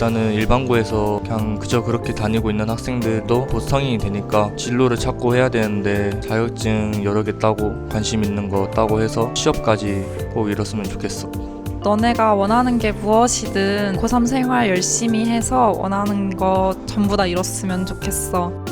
일단은 일반고에서 그냥 그저 그렇게 다니고 있는 학생들도 곧 성인이 되니까 진로를 찾고 해야 되는데 자격증 여러 개 따고 관심 있는 거 따고 해서 취업까지 꼭 이뤘으면 좋겠어. 너네가 원하는 게 무엇이든 고3 생활 열심히 해서 원하는 거 전부 다 이뤘으면 좋겠어.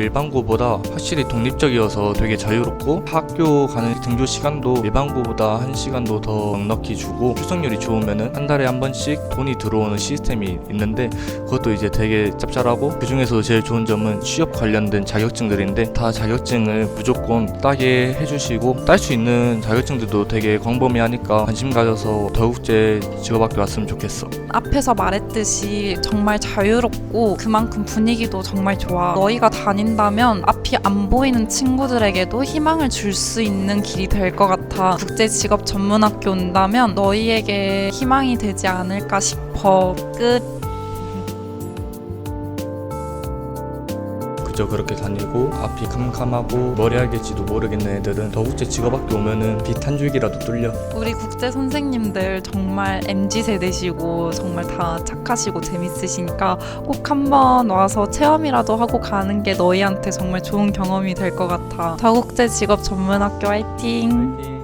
일반고보다 확실히 독립적이어서 되게 자유롭고 학교 가는 등교 시간도 일반고보다 한 시간도 더 넉넉히 주고 출석률이 좋으면은 한 달에 한 번씩 돈이 들어오는 시스템이 있는데 그것도 이제 되게 짭짤하고 그 중에서 제일 좋은 점은 취업 관련된 자격증들인데 다 자격증을 무조건 따게 해주시고 딸 수 있는 자격증들도 되게 광범위하니까 관심 가져서 더국제 직업학교 왔으면 좋겠어. 앞에서 말했듯이 정말 자유롭고 그만큼 분위기도 정말 좋아. 너희가 다 닌다면 앞이 안 보이는 친구들에게도 희망을 줄 수 있는 길이 될 것 같아. 국제 직업 전문학교 온다면 너희에게 희망이 되지 않을까 싶어. 끝. 그저 그렇게 다니고 앞이 캄캄하고 머리 알겠지도 모르겠는 애들은 더국제 직업학교 오면은 빛 한 줄기라도 뚫려 우리 국제 선생님들 정말 MZ 세대시고 정말 다 착하시고 재밌으시니까 꼭 한번 와서 체험이라도 하고 가는 게 너희한테 정말 좋은 경험이 될 것 같아. 다국제 직업 전문학교 화이팅!